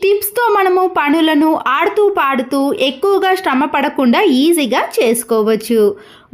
టిప్స్తో మనము పనులను ఆడుతూ పాడుతూ ఎక్కువగా శ్రమ పడకుండా ఈజీగా చేసుకోవచ్చు.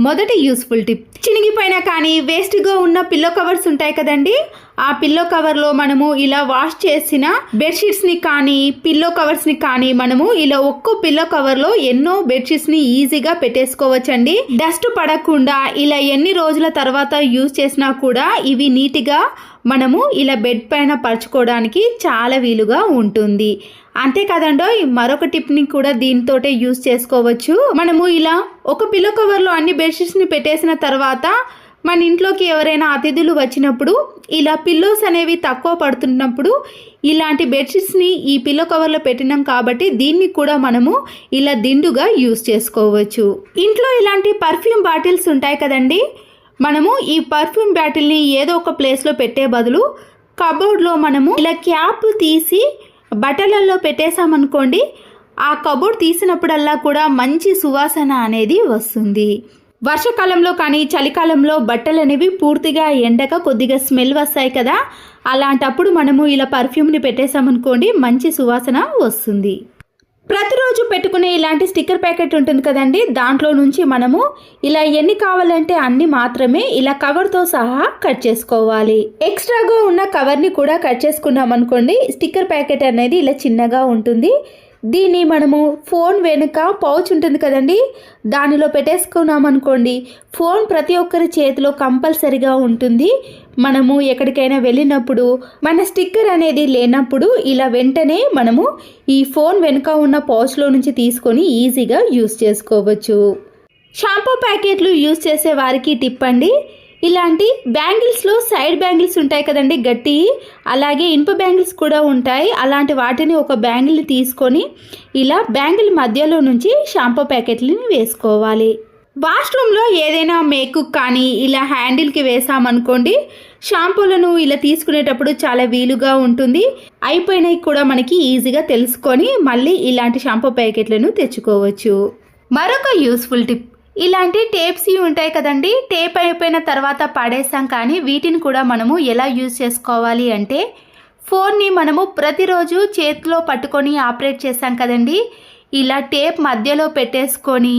మొదటి యూస్ఫుల్ టిప్. చినిగిపోయినా కానీ వేస్ట్గా ఉన్న పిల్లో కవర్స్ ఉంటాయి కదండి? ఆ పిల్లో కవర్లో మనము ఇలా వాష్ చేసిన బెడ్షీట్స్ని కానీ పిల్లో కవర్స్ని కానీ మనము ఇలా ఒక్కో పిల్లో కవర్లో ఎన్నో బెడ్షీట్స్ని ఈజీగా పెట్టేసుకోవచ్చండి. డస్ట్ పడకుండా ఇలా ఎన్ని రోజుల తర్వాత యూజ్ చేసినా కూడా ఇవి నీట్గా మనము ఇలా బెడ్ పైన పరుచుకోవడానికి చాలా వీలుగా ఉంటుంది. అంతేకాదండో మరొక టిప్ని కూడా దీంతోటే యూస్ చేసుకోవచ్చు. మనము ఇలా ఒక పిల్లో కవర్లో అన్ని బెడ్షీట్స్ని పెట్టేసిన తర్వాత మన ఇంట్లోకి ఎవరైనా అతిథులు వచ్చినప్పుడు ఇలా పిల్లోస్ అనేవి తక్కువ పడుతున్నప్పుడు ఇలాంటి బెడ్షీట్స్ని ఈ పిల్లో కవర్లో పెట్టినాం కాబట్టి దీన్ని కూడా మనము ఇలా దిండుగా యూస్ చేసుకోవచ్చు. ఇంట్లో ఇలాంటి పర్ఫ్యూమ్ బాటిల్స్ ఉంటాయి కదండి? మనము ఈ పర్ఫ్యూమ్ బాటిల్ని ఏదో ఒక ప్లేస్లో పెట్టే బదులు కబోర్డ్లో మనము ఇలా క్యాప్ తీసి బట్టలలో పెట్టేశామనుకోండి ఆ కబోర్డ్ తీసినప్పుడల్లా కూడా మంచి సువాసన అనేది వస్తుంది. వర్షాకాలంలో కానీ చలికాలంలో బట్టలు అనేవి పూర్తిగా ఎండక కొద్దిగా స్మెల్ వస్తాయి కదా అలాంటప్పుడు మనము ఇలా పర్ఫ్యూమ్ని పెట్టేసామనుకోండి మంచి సువాసన వస్తుంది. ప్రతిరోజు పెట్టుకునే ఇలాంటి స్టిక్కర్ ప్యాకెట్ ఉంటుంది కదండి దాంట్లో నుంచి మనము ఇలా ఎన్ని కావాలంటే అన్ని మాత్రమే ఇలా కవర్తో సహా కట్ చేసుకోవాలి. ఎక్స్ట్రాగా ఉన్న కవర్ని కూడా కట్ చేసుకున్నాం అనుకోండి స్టిక్కర్ ప్యాకెట్ అనేది ఇలా చిన్నగా ఉంటుంది. దీన్ని మనము ఫోన్ వెనుక పౌచ్ ఉంటుంది కదండి దానిలో పెట్టేసుకున్నాం అనుకోండి ఫోన్ ప్రతి ఒక్కరి చేతిలో కంపల్సరిగా ఉంటుంది. మనము ఎక్కడికైనా వెళ్ళినప్పుడు మన స్టిక్కర్ అనేది లేనప్పుడు ఇలా వెంటనే మనము ఈ ఫోన్ వెనుక ఉన్న పౌచ్లో నుంచి తీసుకొని ఈజీగా యూస్ చేసుకోవచ్చు. షాంపూ ప్యాకెట్లు యూస్ చేసే వారికి టిప్ అండి. ఇలాంటి బ్యాంగిల్స్లో సైడ్ బ్యాంగిల్స్ ఉంటాయి కదండి గట్టి. అలాగే ఇనుప బ్యాంగిల్స్ కూడా ఉంటాయి. అలాంటి వాటిని ఒక బ్యాంగిల్ని తీసుకొని ఇలా బ్యాంగిల్ మధ్యలో నుంచి షాంపూ ప్యాకెట్లని వేసుకోవాలి. వాష్రూమ్లో ఏదైనా మేకుక్ కానీ ఇలా హ్యాండిల్కి వేసామనుకోండి షాంపూలను ఇలా తీసుకునేటప్పుడు చాలా వీలుగా ఉంటుంది. అయిపోయినవి కూడా మనకి ఈజీగా తెలుసుకొని మళ్ళీ ఇలాంటి షాంపూ ప్యాకెట్లను తెచ్చుకోవచ్చు. మరొక యూస్ఫుల్ టిప్ ఇలాంటి టేప్స్ ఉంటాయి కదండి టేప్ అయిపోయిన తర్వాత పడేసాం కానీ వీటిని కూడా మనము ఎలా యూజ్ చేసుకోవాలి అంటే ఫోన్ని మనము ప్రతిరోజు చేతిలో పట్టుకొని ఆపరేట్ చేసాం కదండి ఇలా టేప్ మధ్యలో పెట్టేసుకొని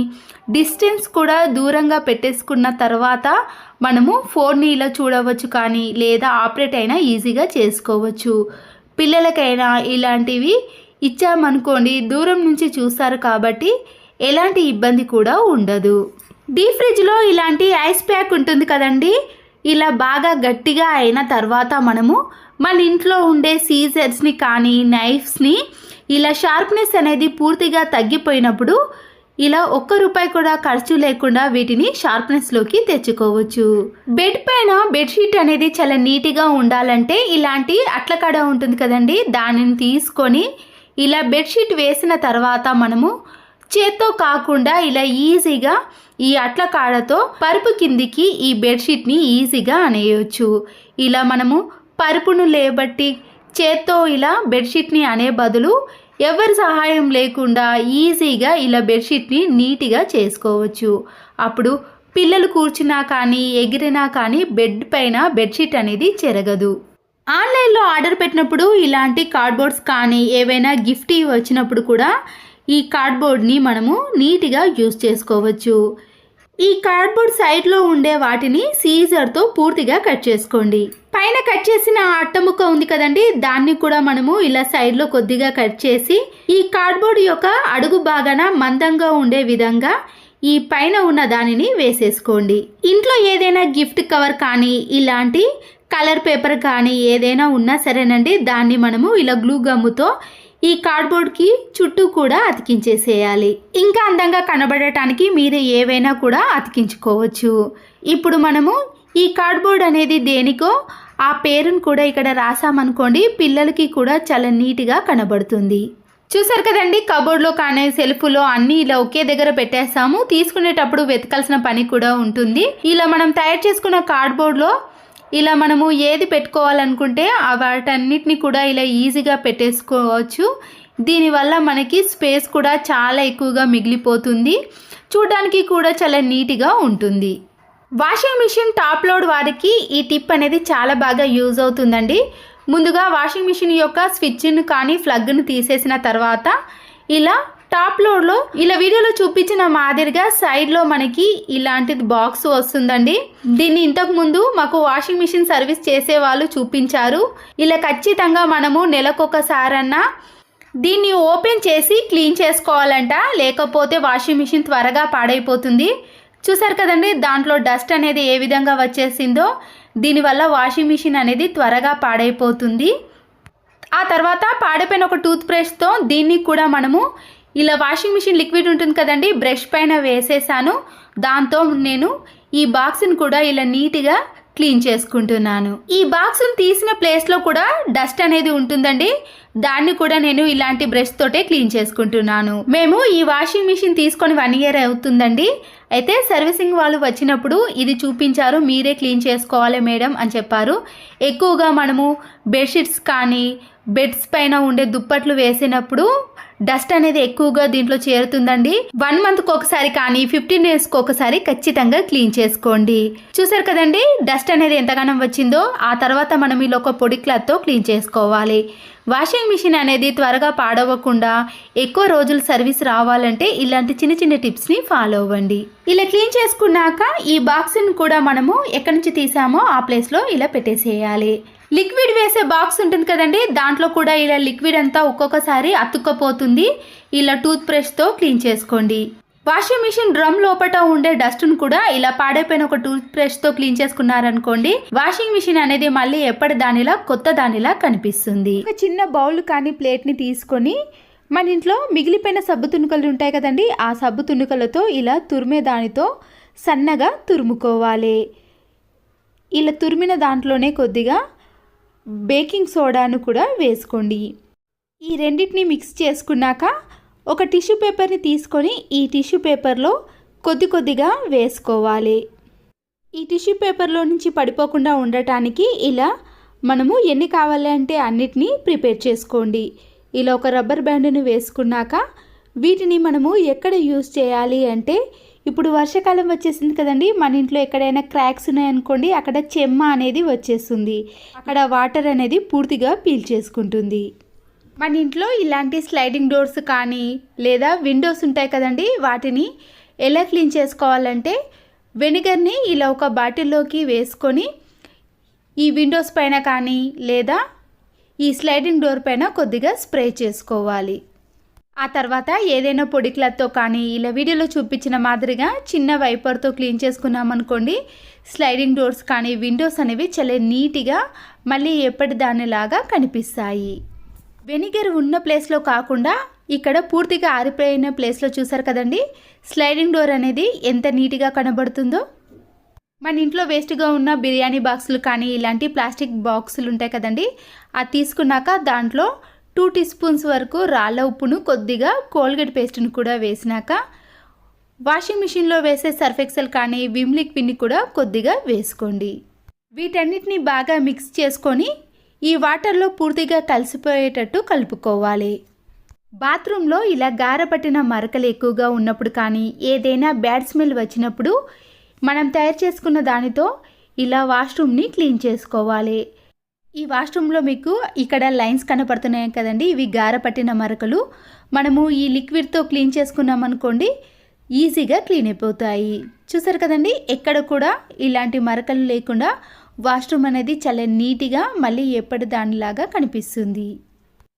డిస్టెన్స్ కూడా దూరంగా పెట్టేసుకున్న తర్వాత మనము ఫోన్ని ఇలా చూడవచ్చు కానీ లేదా ఆపరేట్ అయినా ఈజీగా చేసుకోవచ్చు. పిల్లలకైనా ఇలాంటివి ఇచ్చామనుకోండి దూరం నుంచి చూస్తారు కాబట్టి ఎలాంటి ఇబ్బంది కూడా ఉండదు. డీ ఫ్రిడ్జ్లో ఇలాంటి ఐస్ ప్యాక్ ఉంటుంది కదండి? ఇలా బాగా గట్టిగా అయిన తర్వాత మనము మన ఇంట్లో ఉండే సీజర్స్ని కానీ నైఫ్స్ని ఇలా షార్ప్నెస్ అనేది పూర్తిగా తగ్గిపోయినప్పుడు ఇలా ఒక్క రూపాయి కూడా ఖర్చు లేకుండా వీటిని షార్ప్నెస్లోకి తెచ్చుకోవచ్చు. బెడ్ పైన బెడ్షీట్ అనేది చాలా నీట్గా ఉండాలంటే ఇలాంటి అట్లకాడ ఉంటుంది కదండి? దానిని తీసుకొని ఇలా బెడ్షీట్ వేసిన తర్వాత మనము చేత్తో కాకుండా ఇలా ఈజీగా ఈ అట్ల కాడతో పరుపు కిందికి ఈ బెడ్షీట్ని ఈజీగా అనేయవచ్చు ఇలా మనము పరుపును లేబట్టి చేత్తో ఇలా బెడ్షీట్ని అనే బదులు ఎవరి సహాయం లేకుండా ఈజీగా ఇలా బెడ్షీట్ని నీట్గా చేసుకోవచ్చు. అప్పుడు పిల్లలు కూర్చున్నా కానీ ఎగిరినా కానీ బెడ్ పైన బెడ్షీట్ అనేది చెరగదు. ఆన్లైన్లో ఆర్డర్ పెట్టినప్పుడు ఇలాంటి కార్డ్బోర్డ్స్ కానీ ఏవైనా గిఫ్ట్ వచ్చినప్పుడు కూడా ఈ కార్డ్బోర్డ్ని మనము నీట్గా యూజ్ చేసుకోవచ్చు. ఈ కార్డ్బోర్డ్ సైడ్లో ఉండే వాటిని సీజర్తో పూర్తిగా కట్ చేసుకోండి. పైన కట్ చేసిన అట్ట ముక్క ఉంది కదండి దాన్ని కూడా మనము ఇలా సైడ్లో కొద్దిగా కట్ చేసి ఈ కార్డ్బోర్డ్ యొక్క అడుగు భాగాన మందంగా ఉండే విధంగా ఈ పైన ఉన్న దానిని వేసేసుకోండి. ఇంట్లో ఏదైనా గిఫ్ట్ కవర్ కానీ ఇలాంటి కలర్ పేపర్ కానీ ఏదైనా ఉన్నా సరేనండి దాన్ని మనము ఇలా గ్లూ గమ్ముతో ఈ కార్డ్బోర్డ్కి చుట్టూ కూడా అతికించేసేయాలి. ఇంకా అందంగా కనబడటానికి మీరు ఏవైనా కూడా అతికించుకోవచ్చు. ఇప్పుడు మనము ఈ కార్డ్బోర్డ్ అనేది దేనికో ఆ పేరును కూడా ఇక్కడ రాసామనుకోండి పిల్లలకి కూడా చాలా నీట్గా కనబడుతుంది. చూసారు కదండి కబోర్డ్లో కానీ సెల్ఫ్లో అన్నీ ఇలా ఒకే దగ్గర పెట్టేస్తాము. తీసుకునేటప్పుడు వెతకాల్సిన పని కూడా ఉంటుంది. ఇలా మనం తయారు చేసుకున్న కార్డ్బోర్డ్లో ఇలా మనము ఏది పెట్టుకోవాలనుకుంటే ఆ వాటన్నిటిని కూడా ఇలా ఈజీగా పెట్టేసుకోవచ్చు. దీనివల్ల మనకి స్పేస్ కూడా చాలా ఎక్కువగా మిగిలిపోతుంది. చూడడానికి కూడా చాలా నీట్గా ఉంటుంది. వాషింగ్ మిషన్ టాప్ లోడ్ వారికి ఈ టిప్ అనేది చాలా బాగా యూజ్ అవుతుందండి. ముందుగా వాషింగ్ మిషన్ యొక్క స్విచ్ను కానీ ప్లగ్ను తీసేసిన తర్వాత ఇలా టాప్ లోడ్లో ఇలా వీడియోలో చూపించిన మాదిరిగా సైడ్లో మనకి ఇలాంటిది బాక్స్ వస్తుందండి. దీన్ని ఇంతకు ముందు మాకు వాషింగ్ మిషన్ సర్వీస్ చేసే వాళ్ళు చూపించారు. ఇలా ఖచ్చితంగా మనము నెలకొకసారన్నా దీన్ని ఓపెన్ చేసి క్లీన్ చేసుకోవాలంట. లేకపోతే వాషింగ్ మిషన్ త్వరగా పాడైపోతుంది. చూసారు కదండి దాంట్లో డస్ట్ అనేది ఏ విధంగా వచ్చేసిందో. దీనివల్ల వాషింగ్ మిషన్ అనేది త్వరగా పాడైపోతుంది. ఆ తర్వాత పాడైపోయిన ఒక టూత్ బ్రష్తో దీన్ని కూడా మనము ఇలా వాషింగ్ మిషన్ లిక్విడ్ ఉంటుంది కదండి బ్రష్ పైన వేసేసాను. దాంతో నేను ఈ బాక్స్ని కూడా ఇలా నీట్గా క్లీన్ చేసుకుంటున్నాను. ఈ బాక్స్ని తీసిన ప్లేస్లో కూడా డస్ట్ అనేది ఉంటుందండి. దాన్ని కూడా నేను ఇలాంటి బ్రష్ తోటే క్లీన్ చేసుకుంటున్నాను. మేము ఈ వాషింగ్ మిషన్ తీసుకొని వన్ ఇయర్ అవుతుందండి. అయితే సర్వీసింగ్ వాళ్ళు వచ్చినప్పుడు ఇది చూపించారు మీరే క్లీన్ చేసుకోవాలి మేడం అని చెప్పారు. ఎక్కువగా మనము బెడ్షీట్స్ కానీ బెడ్స్ పైన ఉండే దుప్పట్లు వేసినప్పుడు డస్ట్ అనేది ఎక్కువగా దీంట్లో చేరుతుందండి. వన్ మంత్కి ఒకసారి కానీ ఫిఫ్టీన్ డేస్కి ఒకసారి ఖచ్చితంగా క్లీన్ చేసుకోండి. చూసారు కదండి డస్ట్ అనేది ఎంతగానం వచ్చిందో ఆ తర్వాత మనం ఇలా ఒక పొడి క్లాత్తో క్లీన్ చేసుకోవాలి. వాషింగ్ మిషన్ అనేది త్వరగా పాడవకుండా ఎక్కువ రోజులు సర్వీస్ రావాలంటే ఇలాంటి చిన్న చిన్న టిప్స్ని ఫాలో అవ్వండి. ఇలా క్లీన్ చేసుకున్నాక ఈ బాక్స్ని కూడా మనము ఎక్కడి నుంచి తీసామో ఆ ప్లేస్లో ఇలా పెట్టేసేయాలి. లిక్విడ్ వేసే బాక్స్ ఉంటుంది కదండి దాంట్లో కూడా ఇలా లిక్విడ్ అంతా ఒక్కొక్కసారి అతుక్కపోతుంది. ఇలా టూత్ బ్రష్తో క్లీన్ చేసుకోండి. వాషింగ్ మిషన్ డ్రమ్ లోపల ఉండే డస్ట్ను కూడా ఇలా పాడైపోయిన ఒక టూత్ బ్రష్తో క్లీన్ చేసుకున్నారనుకోండి వాషింగ్ మిషన్ అనేది మళ్ళీ ఎప్పటి దానిలా కొత్త దానిలా కనిపిస్తుంది. ఒక చిన్న బౌల్ కానీ ప్లేట్ని తీసుకొని మన ఇంట్లో మిగిలిపోయిన సబ్బు తునుకలు ఉంటాయి కదండి ఆ సబ్బు తునుకలతో ఇలా తురిమే దానితో సన్నగా తురుముకోవాలి. ఇలా తురిమిన దాంట్లోనే కొద్దిగా బేకింగ్ సోడాను కూడా వేసుకోండి. ఈ రెండింటిని మిక్స్ చేసుకున్నాక ఒక టిష్యూ పేపర్ని తీసుకొని ఈ టిష్యూ పేపర్లో కొద్ది కొద్దిగా వేసుకోవాలి. ఈ టిష్యూ పేపర్లో నుంచి పడిపోకుండా ఉండటానికి ఇలా మనము ఎన్ని కావాలి అంటే అన్నిటినీ ప్రిపేర్ చేసుకోండి. ఇలా ఒక రబ్బర్ బ్యాండ్ను వేసుకున్నాక వీటిని మనము ఎక్కడ యూస్ చేయాలి అంటే ఇప్పుడు వర్షాకాలం వచ్చేసింది కదండి. మన ఇంట్లో ఎక్కడైనా క్రాక్స్ ఉన్నాయనుకోండి అక్కడ చెమ్మ అనేది వచ్చేస్తుంది. అక్కడ వాటర్ అనేది పూర్తిగా పీల్చేసుకుంటుంది మన ఇంట్లో ఇలాంటి స్లైడింగ్ డోర్స్ కానీ లేదా విండోస్ ఉంటాయి కదండి వాటిని ఎలా క్లీన్ చేసుకోవాలంటే వెనిగర్ని ఇలా ఒక బాటిల్లోకి వేసుకొని ఈ విండోస్ పైన కానీ లేదా ఈ స్లైడింగ్ డోర్ పైన కొద్దిగా స్ప్రే చేసుకోవాలి. ఆ తర్వాత ఏదైనా పొడి క్లాత్తో కానీ ఇలా వీడియోలో చూపించిన మాదిరిగా చిన్న వైపర్తో క్లీన్ చేసుకున్నామనుకోండి స్లైడింగ్ డోర్స్ కానీ విండోస్ అనేవి చాలా నీట్గా మళ్ళీ ఎప్పటి దానిలాగా కనిపిస్తాయి. వెనిగర్ ఉన్న ప్లేస్లో కాకుండా ఇక్కడ పూర్తిగా ఆరిపోయిన ప్లేస్లో చూసారు కదండి స్లైడింగ్ డోర్ అనేది ఎంత నీట్గా కనబడుతుందో. మన ఇంట్లో వేస్ట్గా ఉన్న బిర్యానీ బాక్సులు కానీ ఇలాంటి ప్లాస్టిక్ బాక్సులు ఉంటాయి కదండి అది తీసుకున్నాక దాంట్లో టూ టీ స్పూన్స్ వరకు రాళ్ళ ఉప్పును కొద్దిగా కోల్గేట్ పేస్ట్ను కూడా వేసినాక వాషింగ్ మిషన్లో వేసే సర్ఫెక్సల్ కానీ విమ్లిక్ పిన్ని కూడా కొద్దిగా వేసుకోండి. వీటన్నిటిని బాగా మిక్స్ చేసుకొని ఈ వాటర్లో పూర్తిగా కలిసిపోయేటట్టు కలుపుకోవాలి. బాత్రూంలో ఇలా గారపట్టిన మరకలు ఎక్కువగా ఉన్నప్పుడు కానీ ఏదైనా బ్యాడ్ స్మెల్ వచ్చినప్పుడు మనం తయారు చేసుకున్న దానితో ఇలా వాష్రూమ్ని క్లీన్ చేసుకోవాలి. ఈ వాష్రూమ్లో మీకు ఇక్కడ లైన్స్ కనపడుతున్నాయి కదండి. ఇవి గారపట్టిన మరకలు. మనము ఈ లిక్విడ్తో క్లీన్ చేసుకున్నాం అనుకోండి ఈజీగా క్లీన్ అయిపోతాయి. చూసారు కదండి ఎక్కడ కూడా ఇలాంటి మరకలు లేకుండా వాష్రూమ్ అనేది చాలా నీట్గా మళ్ళీ ఎప్పటి దానిలాగా కనిపిస్తుంది.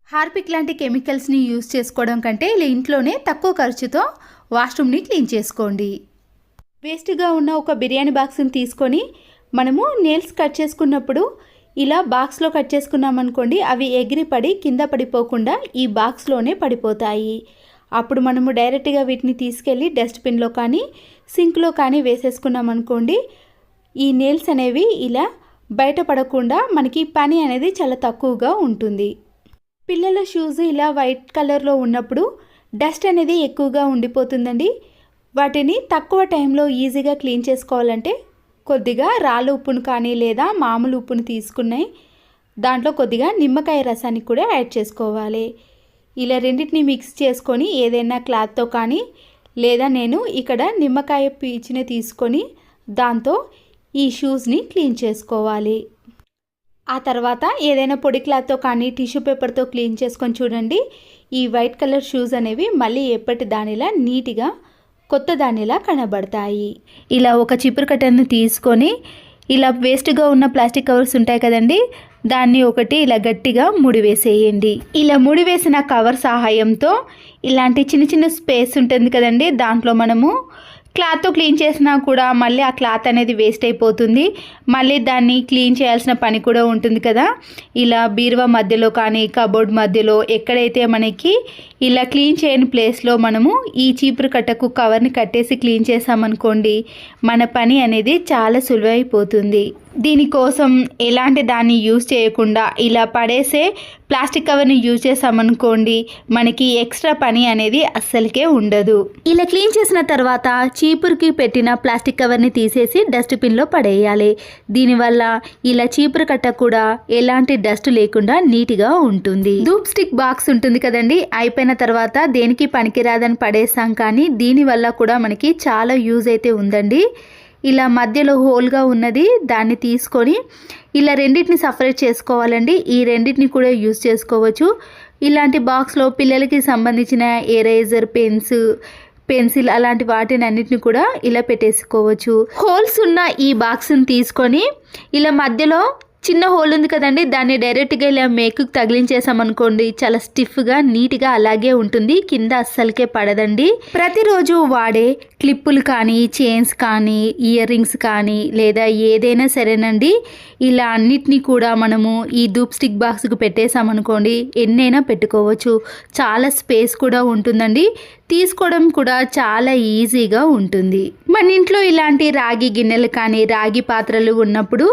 హార్పిక్ లాంటి కెమికల్స్ని యూస్ చేసుకోవడం కంటే ఇలా ఇంట్లోనే తక్కువ ఖర్చుతో వాష్రూమ్ని క్లీన్ చేసుకోండి. వేస్ట్గా ఉన్న ఒక బిర్యానీ బాక్స్ని తీసుకొని మనము నేల్స్ కట్ చేసుకున్నప్పుడు ఇలా బాక్స్లో కట్ చేసుకున్నామనుకోండి అవి ఎగిరి పడి కింద పడిపోకుండా ఈ బాక్స్లోనే పడిపోతాయి. అప్పుడు మనము డైరెక్ట్గా వీటిని తీసుకెళ్ళి డస్ట్బిన్లో కానీ సింక్లో కానీ వేసేసుకున్నాం అనుకోండి ఈ నేల్స్ అనేవి ఇలా బయటపడకుండా మనకి పని అనేది చాలా తక్కువగా ఉంటుంది. పిల్లల షూస్ ఇలా వైట్ కలర్లో ఉన్నప్పుడు డస్ట్ అనేది ఎక్కువగా ఉండిపోతుందండి. వాటిని తక్కువ టైంలో ఈజీగా క్లీన్ చేసుకోవాలంటే కొద్దిగా రాళ్ళ ఉప్పును కానీ లేదా మామూలు ఉప్పును తీసుకున్నాయి దాంట్లో కొద్దిగా నిమ్మకాయ రసాన్ని కూడా యాడ్ చేసుకోవాలి. ఇలా రెండింటిని మిక్స్ చేసుకొని ఏదైనా క్లాత్తో కానీ లేదా నేను ఇక్కడ నిమ్మకాయ పీచుని తీసుకొని దాంతో ఈ షూస్ని క్లీన్ చేసుకోవాలి. ఆ తర్వాత ఏదైనా పొడి క్లాత్తో కానీ టిష్యూ పేపర్తో క్లీన్ చేసుకొని చూడండి. ఈ వైట్ కలర్ షూస్ అనేవి మళ్ళీ ఎప్పటి దానిలా నీట్గా కొత్త దానిలా కనబడతాయి. ఇలా ఒక చిపురు కట్టను తీసుకొని ఇలా వేస్ట్గా ఉన్న ప్లాస్టిక్ కవర్స్ ఉంటాయి కదండి దాన్ని ఒకటి ఇలా గట్టిగా ముడివేసేయండి ఇలా ముడివేసిన కవర్ సహాయంతో ఇలాంటి చిన్న చిన్న స్పేస్ ఉంటుంది కదండి దాంట్లో మనము క్లాత్ క్లీన్ చేసినా కూడా మళ్ళీ ఆ క్లాత్ అనేది వేస్ట్ అయిపోతుంది. మళ్ళీ దాన్ని క్లీన్ చేయాల్సిన పని కూడా ఉంటుంది కదా. ఇలా బీరువా మధ్యలో కానీ కబోర్డ్ మధ్యలో ఎక్కడైతే మనకి ఇలా క్లీన్ చేయని ప్లేస్లో మనము ఈ చీపురు కట్టకు కవర్ని కట్టేసి క్లీన్ చేసామనుకోండి మన పని అనేది చాలా సులువైపోతుంది. దీనికోసం ఎలాంటి దాన్ని యూజ్ చేయకుండా ఇలా పడేసే ప్లాస్టిక్ కవర్ని యూజ్ చేసామనుకోండి మనకి ఎక్స్ట్రా పని అనేది అస్సలకే ఉండదు. ఇలా క్లీన్ చేసిన తర్వాత చీపురుకి పెట్టిన ప్లాస్టిక్ కవర్ని తీసేసి డస్ట్బిన్లో పడేయాలి. దీనివల్ల ఇలా చీపురు కట్ట కూడా ఎలాంటి డస్ట్ లేకుండా నీట్గా ఉంటుంది. ధూప్ స్టిక్ బాక్స్ ఉంటుంది కదండి అయిపోయిన తర్వాత దేనికి పనికిరాదని పడేస్తాం కానీ దీనివల్ల కూడా మనకి చాలా యూజ్ అయితే ఉందండి. ఇలా మధ్యలో హోల్గా ఉన్నది దాన్ని తీసుకొని ఇలా రెండింటిని సపరేట్ చేసుకోవాలండి. ఈ రెండింటిని కూడా యూస్ చేసుకోవచ్చు. ఇలాంటి బాక్స్లో పిల్లలకి సంబంధించిన ఎరేజర్ పెన్స్ పెన్సిల్ అలాంటి వాటిని అన్నిటిని కూడా ఇలా పెట్టేసుకోవచ్చు. హోల్స్ ఉన్న ఈ బాక్స్ని తీసుకొని ఇలా మధ్యలో చిన్న హోల్ ఉంది కదండి దాన్ని డైరెక్ట్గా ఇలా మేకు తగిలించేసామనుకోండి చాలా స్టిఫ్గా నీట్గా అలాగే ఉంటుంది కింద అస్సలకే పడదండి. ప్రతిరోజు వాడే క్లిప్పులు కానీ చైన్స్ కానీ ఇయర్ రింగ్స్ కానీ లేదా ఏదైనా సరేనండి ఇలా అన్నిటినీ కూడా మనము ఈ ధూప్ స్టిక్ బాక్స్కి పెట్టేసామనుకోండి ఎన్నైనా పెట్టుకోవచ్చు. చాలా స్పేస్ కూడా ఉంటుందండి తీసుకోవడం కూడా చాలా ఈజీగా ఉంటుంది. మన ఇంట్లో ఇలాంటి రాగి గిన్నెలు కానీ రాగి పాత్రలు ఉన్నప్పుడు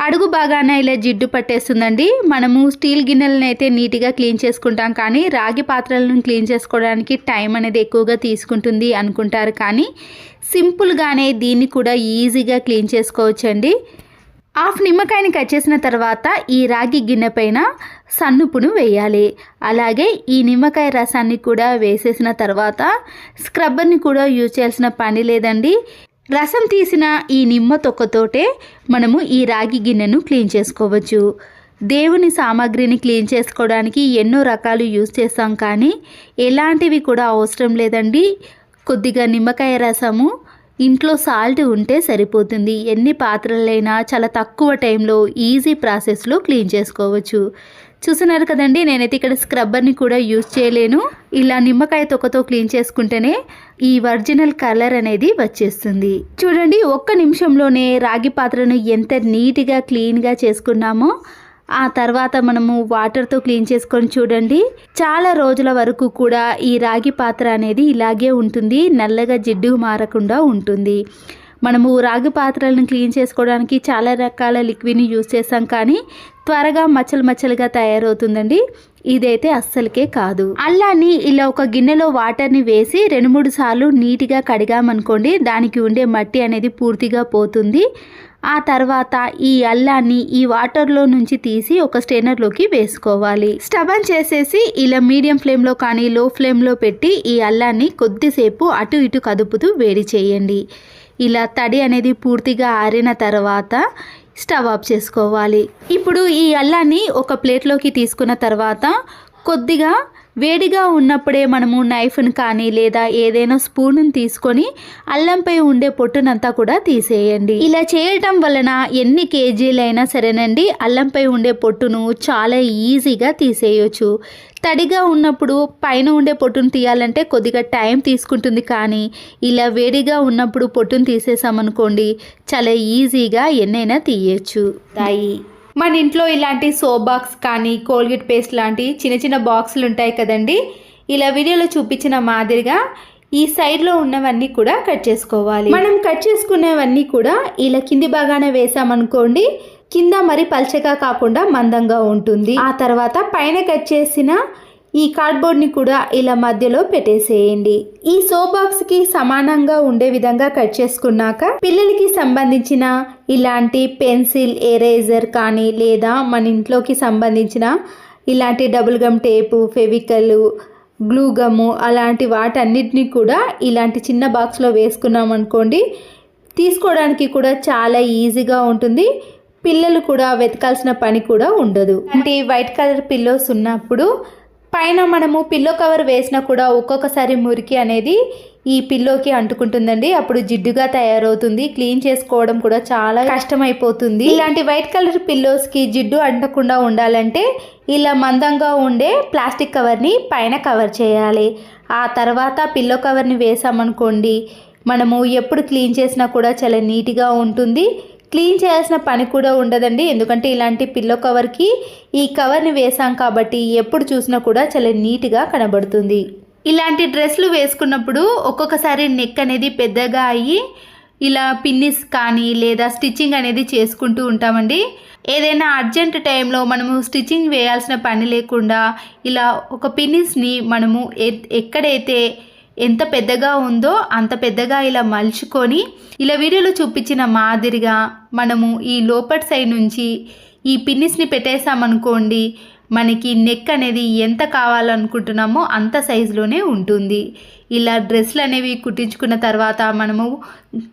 అడుగు బాగానే ఇలా జిడ్డు పట్టేస్తుందండి. మనము స్టీల్ గిన్నెలను అయితే నీట్గా క్లీన్ చేసుకుంటాం. కానీ రాగి పాత్రలను క్లీన్ చేసుకోవడానికి టైం అనేది ఎక్కువగా తీసుకుంటుంది అనుకుంటారు. కానీ సింపుల్గానే దీన్ని కూడా ఈజీగా క్లీన్ చేసుకోవచ్చండి. హాఫ్ నిమ్మకాయని కట్ చేసిన తర్వాత ఈ రాగి గిన్నె పైన సన్నుపును వేయాలి. అలాగే ఈ నిమ్మకాయ రసాన్ని కూడా వేసేసిన తర్వాత స్క్రబ్బర్ని కూడా యూజ్ చేయాల్సిన పని లేదండి. రసం తీసిన ఈ నిమ్మ తొక్కతోటే మనము ఈ రాగి గిన్నెను క్లీన్ చేసుకోవచ్చు. దేవుని సామాగ్రిని క్లీన్ చేసుకోవడానికి ఎన్నో రకాలు యూజ్ చేస్తాం కానీ ఎలాంటివి కూడా అవసరం లేదండి. కొద్దిగా నిమ్మకాయ రసము ఇంట్లో సాల్ట్ ఉంటే సరిపోతుంది. ఎన్ని పాత్రలైనా చాలా తక్కువ టైంలో ఈజీ ప్రాసెస్లో క్లీన్ చేసుకోవచ్చు. చూస్తున్నారు కదండి నేనైతే ఇక్కడ స్క్రబ్బర్ని కూడా యూజ్ చేయలేను. ఇలా నిమ్మకాయ తొక్కతో క్లీన్ చేసుకుంటేనే ఈ ఒరిజినల్ కలర్ అనేది వచ్చేస్తుంది. చూడండి ఒక్క నిమిషంలోనే రాగి పాత్రను ఎంత నీట్గా క్లీన్గా చేసుకున్నామో ఆ తర్వాత మనము వాటర్తో క్లీన్ చేసుకొని చూడండి. చాలా రోజుల వరకు కూడా ఈ రాగి పాత్ర అనేది ఇలాగే ఉంటుంది నల్లగా జిడ్డు మారకుండా ఉంటుంది. మనము రాగి పాత్రలను క్లీన్ చేసుకోవడానికి చాలా రకాల లిక్విడ్ని యూజ్ చేస్తాం కానీ త్వరగా మచ్చలు మచ్చలుగా తయారవుతుందండి. ఇదైతే అస్సలకే కాదు. అల్లాన్ని ఇలా ఒక గిన్నెలో వాటర్ని వేసి రెండు మూడు సార్లు నీట్గా కడిగామనుకోండి దానికి ఉండే మట్టి అనేది పూర్తిగా పోతుంది. ఆ తర్వాత ఈ అల్లాన్ని ఈ వాటర్లో నుంచి తీసి ఒక స్టెయినర్లోకి వేసుకోవాలి. స్టవ్ ఆన్ చేసేసి ఇలా మీడియం ఫ్లేమ్లో కానీ లో ఫ్లేమ్లో పెట్టి ఈ అల్లాన్ని కొద్దిసేపు అటు ఇటు కదుపుతూ వేడి చేయండి. ఇలా తడి అనేది పూర్తిగా ఆరిన తర్వాత స్టవ్ ఆఫ్ చేసుకోవాలి. ఇప్పుడు ఈ అల్లాన్ని ఒక ప్లేట్లోకి తీసుకున్న తర్వాత కొద్దిగా వేడిగా ఉన్నప్పుడే మనము నైఫ్ని కానీ లేదా ఏదైనా స్పూన్ను తీసుకొని అల్లంపై ఉండే పొట్టునంతా కూడా తీసేయండి. ఇలా చేయటం వలన ఎన్ని కేజీలైనా సరేనండి అల్లంపై ఉండే పొట్టును చాలా ఈజీగా తీసేయొచ్చు. తడిగా ఉన్నప్పుడు పైన ఉండే పొట్టును తీయాలంటే కొద్దిగా టైం తీసుకుంటుంది కానీ ఇలా వేడిగా ఉన్నప్పుడు పొట్టును తీసేసామనుకోండి చాలా ఈజీగా ఎన్నైనా తీయచ్చు. తాయి మన ఇంట్లో ఇలాంటి సోప్ బాక్స్ కానీ కోల్గేట్ పేస్ట్ లాంటి చిన్న చిన్న బాక్సులు ఉంటాయి కదండి. ఇలా వీడియోలో చూపించిన మాదిరిగా ఈ సైడ్లో ఉన్నవన్నీ కూడా కట్ చేసుకోవాలి. మనం కట్ చేసుకునేవన్నీ కూడా ఇలా కింది బాగానే వేసామనుకోండి కింద మరి పల్చగా కాకుండా మందంగా ఉంటుంది. ఆ తర్వాత పైన కట్ చేసిన ఈ కార్డ్బోర్డ్ని కూడా ఇలా మధ్యలో పెట్టేసేయండి. ఈ సో బాక్స్కి సమానంగా ఉండే విధంగా కట్ చేసుకున్నాక పిల్లలకి సంబంధించిన ఇలాంటి పెన్సిల్ ఎరేజర్ కానీ లేదా మన ఇంట్లోకి సంబంధించిన ఇలాంటి double gum tape Fevicol glue gum అలాంటి వాటన్నిటిని కూడా ఇలాంటి చిన్న బాక్స్లో వేసుకున్నాం అనుకోండి తీసుకోవడానికి కూడా చాలా ఈజీగా ఉంటుంది. పిల్లలు కూడా వెతకాల్సిన పని కూడా ఉండదు. అంటే వైట్ కలర్ పిల్లోస్ ఉన్నప్పుడు పైన మనము పిల్లో కవర్ వేసినా కూడా ఒక్కొక్కసారి మురికి అనేది ఈ పిల్లోకి అంటుకుంటుందండి. అప్పుడు జిడ్డుగా తయారవుతుంది. క్లీన్ చేసుకోవడం కూడా చాలా కష్టమైపోతుంది. ఇలాంటి వైట్ కలర్ పిల్లోస్కి జిడ్డు అంటకుండా ఉండాలంటే ఇలా మందంగా ఉండే ప్లాస్టిక్ కవర్ని పైన కవర్ చేయాలి. ఆ తర్వాత పిల్లో కవర్ని వేసామనుకోండి మనము ఎప్పుడు క్లీన్ చేసినా కూడా చాలా నీట్గా ఉంటుంది. క్లీన్ చేయాల్సిన పని కూడా ఉండదండి. ఎందుకంటే ఇలాంటి పిల్లో కవర్కి ఈ కవర్ని వేసాం కాబట్టి ఎప్పుడు చూసినా కూడా చాలా నీట్గా కనబడుతుంది. ఇలాంటి డ్రెస్లు వేసుకున్నప్పుడు ఒక్కొక్కసారి నెక్ అనేది పెద్దగా అయ్యి ఇలా పిన్నిస్ కానీ లేదా స్టిచ్చింగ్ అనేది చేసుకుంటూ ఉంటామండి. ఏదైనా అర్జెంట్ టైంలో మనము స్టిచ్చింగ్ వేయాల్సిన పని లేకుండా ఇలా ఒక పిన్నిస్ని మనము ఎక్కడైతే ఎంత పెద్దగా ఉందో అంత పెద్దగా ఇలా మలుచుకొని ఇలా వీడియోలో చూపించిన మాదిరిగా మనము ఈ లోపటి సైడ్ నుంచి ఈ పిన్నిస్ని పెట్టేసామనుకోండి మనకి నెక్ అనేది ఎంత కావాలనుకుంటున్నామో అంత సైజులోనే ఉంటుంది. ఇలా డ్రెస్సులు అనేవి కుట్టించుకున్న తర్వాత మనము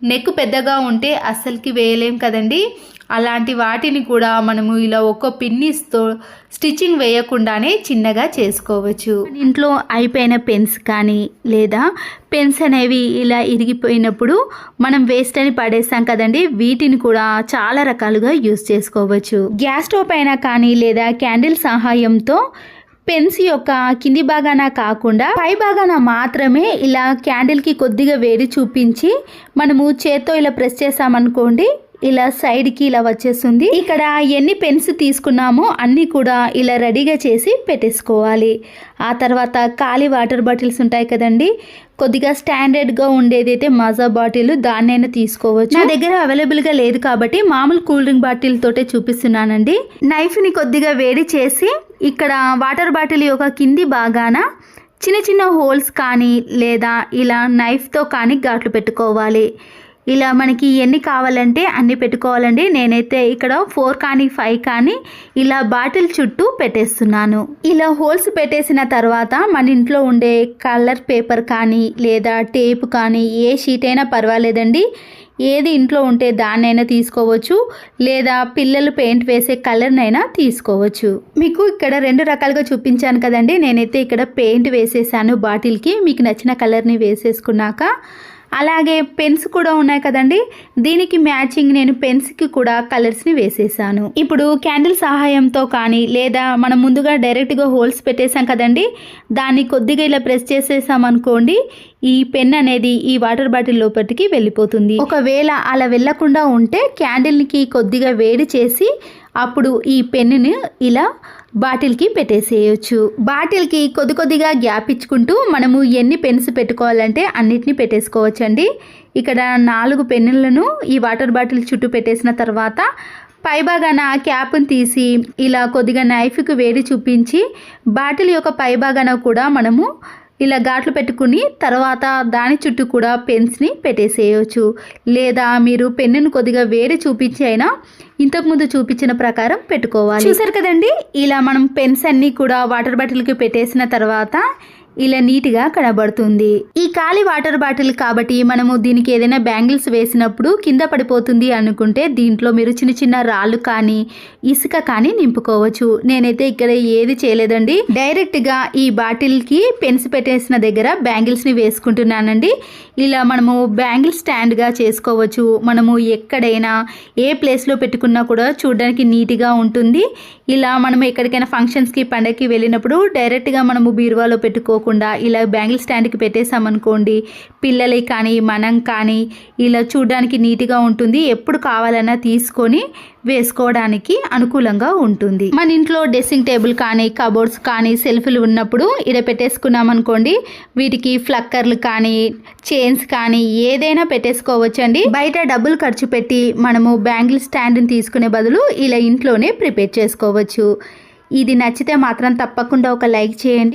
నెక్ పెద్దగా ఉంటే అస్సలకి వేయలేం కదండి. అలాంటి వాటిని కూడా మనము ఇలా ఒక్క పిన్నిస్తో స్టిచ్చింగ్ వేయకుండానే చిన్నగా చేసుకోవచ్చు. ఇంట్లో అయిపోయిన పెన్స్ కానీ లేదా పెన్స్ అనేవి ఇలా ఇరిగిపోయినప్పుడు మనం వేస్ట్ అని పడేస్తాం కదండి వీటిని కూడా చాలా రకాలుగా యూస్ చేసుకోవచ్చు. గ్యాస్ స్టవ్ పైన కానీ లేదా క్యాండిల్ సహాయంతో పెన్స్ యొక్క కింది భాగాన కాకుండా పై భాగాన మాత్రమే ఇలా క్యాండిల్కి కొద్దిగా వేడి చూపించి మనము చేత్తో ఇలా ప్రెస్ చేసామనుకోండి ఇలా సైడ్కి ఇలా వచ్చేస్తుంది. ఇక్కడ ఎన్ని పెన్స్ తీసుకున్నామో అన్నీ కూడా ఇలా రెడీగా చేసి పెట్టేసుకోవాలి. ఆ తర్వాత ఖాళీ వాటర్ బాటిల్స్ ఉంటాయి కదండి. కొద్దిగా స్టాండర్డ్గా ఉండేదైతే మజా బాటిల్ దాన్నైనా తీసుకోవచ్చు. నా దగ్గర అవైలబుల్గా లేదు కాబట్టి మామూలు కూల్ డ్రింక్ బాటిల్ తోటే చూపిస్తున్నానండి. నైఫ్ని కొద్దిగా వేడి చేసి ఇక్కడ వాటర్ బాటిల్ యొక్క కింది బాగాన చిన్న చిన్న హోల్స్ కానీ లేదా ఇలా నైఫ్తో కానీ ఘాట్లు పెట్టుకోవాలి. ఇలా మనకి ఎన్ని కావాలంటే అన్ని పెట్టుకోవాలండి. నేనైతే ఇక్కడ ఫోర్ కానీ ఫైవ్ కానీ ఇలా బాటిల్ చుట్టూ పెట్టేస్తున్నాను. ఇలా హోల్స్ పెట్టేసిన తర్వాత మన ఇంట్లో ఉండే కలర్ పేపర్ కానీ లేదా టేప్ కానీ ఏ షీట్ అయినా పర్వాలేదండి. ఏది ఇంట్లో ఉంటే దాన్నైనా తీసుకోవచ్చు. లేదా పిల్లలు పెయింట్ వేసే కలర్నైనా తీసుకోవచ్చు. మీకు ఇక్కడ రెండు రకాలుగా చూపించాను కదండి. నేనైతే ఇక్కడ పెయింట్ వేసేసాను బాటిల్కి. మీకు నచ్చిన కలర్ని వేసేసుకున్నాక అలాగే పెన్స్ కూడా ఉన్నాయి కదండి. దీనికి మ్యాచింగ్ నేను పెన్స్కి కూడా కలర్స్ని వేసేసాను. ఇప్పుడు క్యాండిల్ సహాయంతో కానీ లేదా మనం ముందుగా డైరెక్ట్గా హోల్స్ పెట్టేసాం కదండి. దాన్ని కొద్దిగా ఇలా ప్రెస్ చేసేసాం అనుకోండి ఈ పెన్ అనేది ఈ వాటర్ బాటిల్ లోపలికి వెళ్ళిపోతుంది. ఒకవేళ అలా వెళ్ళకుండా ఉంటే క్యాండిల్కి కొద్దిగా వేడి చేసి అప్పుడు ఈ పెన్ను ఇలా బాటిల్కి పెట్టేసేయచ్చు. బాటిల్కి కొద్ది కొద్దిగా గ్యాప్ ఇచ్చుకుంటూ మనము ఎన్ని పెన్స్ పెట్టుకోవాలంటే అన్నిటిని పెట్టేసుకోవచ్చండి. ఇక్కడ నాలుగు పెన్నులను ఈ వాటర్ బాటిల్ చుట్టూ పెట్టేసిన తర్వాత పైభాగాన క్యాప్ను తీసి ఇలా కొద్దిగా నైఫ్కి వేడి చూపించి బాటిల్ యొక్క పైభాగాన కూడా మనము ఇలా ఘాట్లు పెట్టుకుని తర్వాత దాని చుట్టూ కూడా పెన్స్ని పెట్టేసేయచ్చు. లేదా మీరు పెన్నును కొద్దిగా వేడి చూపించి అయినా ఇంతకుముందు చూపించిన ప్రకారం పెట్టుకోవాలి. చూసారు కదండి? ఇలా మనం పెన్స్ అన్నీ కూడా వాటర్ బాటిల్కి పెట్టేసిన తర్వాత ఇలా నీట్గా కనబడుతుంది. ఈ ఖాళీ వాటర్ బాటిల్ కాబట్టి మనము దీనికి ఏదైనా బ్యాంగిల్స్ వేసినప్పుడు కింద పడిపోతుంది అనుకుంటే దీంట్లో మీరు చిన్న చిన్న రాళ్ళు కానీ ఇసుక కానీ నింపుకోవచ్చు. నేనైతే ఇక్కడ ఏది చేయలేదండి. డైరెక్ట్గా ఈ బాటిల్కి పెన్స్ పెట్టేసిన దగ్గర బ్యాంగిల్స్ని వేసుకుంటున్నానండి. ఇలా మనము బ్యాంగిల్ స్టాండ్గా చేసుకోవచ్చు. మనము ఎక్కడైనా ఏ ప్లేస్లో పెట్టుకున్నా కూడా చూడడానికి నీట్గా ఉంటుంది. ఇలా మనము ఎక్కడికైనా ఫంక్షన్స్కి పండగకి వెళ్ళినప్పుడు డైరెక్ట్గా మనము బీరువాలో పెట్టుకో పెట్టుకోకుండా ఇలా బ్యాంగిల్ స్టాండ్కి పెట్టేసామనుకోండి పిల్లలకి కానీ మనం కానీ ఇలా చూడడానికి నీట్గా ఉంటుంది. ఎప్పుడు కావాలన్నా తీసుకొని వేసుకోవడానికి అనుకూలంగా ఉంటుంది. మన ఇంట్లో డ్రెస్సింగ్ టేబుల్ కానీ కబోర్డ్స్ కానీ సెల్ఫ్లు ఉన్నప్పుడు ఇడ పెట్టేసుకున్నాం అనుకోండి వీటికి ఫ్లక్కర్లు కానీ చైన్స్ కానీ ఏదైనా పెట్టేసుకోవచ్చండి. బయట డబ్బులు ఖర్చు పెట్టి మనము బ్యాంగిల్ స్టాండ్ని తీసుకునే బదులు ఇలా ఇంట్లోనే ప్రిపేర్ చేసుకోవచ్చు. ఇది నచ్చితే మాత్రం తప్పకుండా ఒక లైక్ చేయండి.